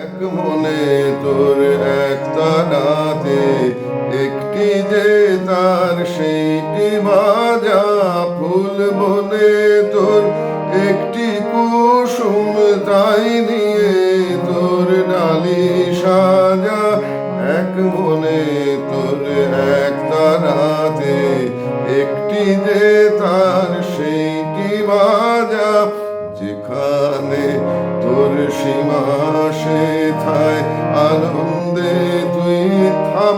এক মনে তোর এক তারাতে একটি যে তার, সেইটি বাজা ফুল বনে তোর একটি কুসুম, তাই নিয়ে তোর ডালি সাজা। এক মনে তোর এক তারাতে একটি যে তার, সেইটি বাজা যেখানে তোর সীমা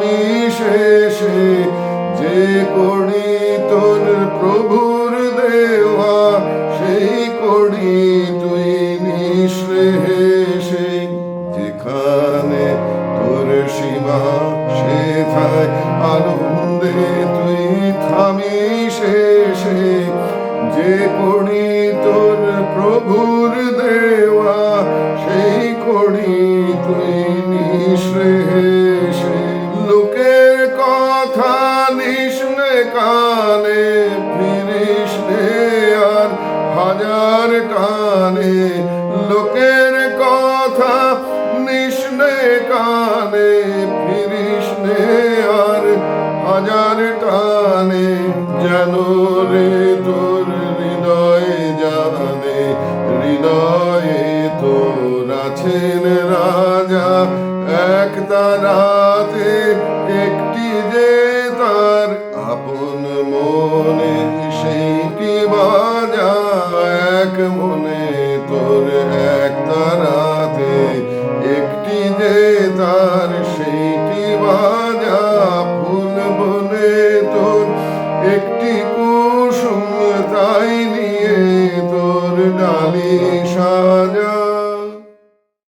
থামি শেষে যে করি তোর প্রভুর দেওয়া, সেই করি তুই হেসে যেখানে তোর সীমা, সেথায় আনন্দে তুই থামি শেষে। যে করি তোর প্রভুর দেওয়া, সেই করি তুই নিঃশ্রে হাজার টানে লোকের কথা নিষ্ণে কানে ফিরিস আর হাজার টানে, যেন রে তোর হৃদয়ে জানে হৃদয়ে তোর আছেন রাজা। এক তারাতে একটি যে তার আপন মনে মনে তোর এক তারাতে, একটি যে তার, সেইটি বাজা ফুল বনে তোর। একটি কুসুম তাই নিয়ে তোর ডালি সাজা।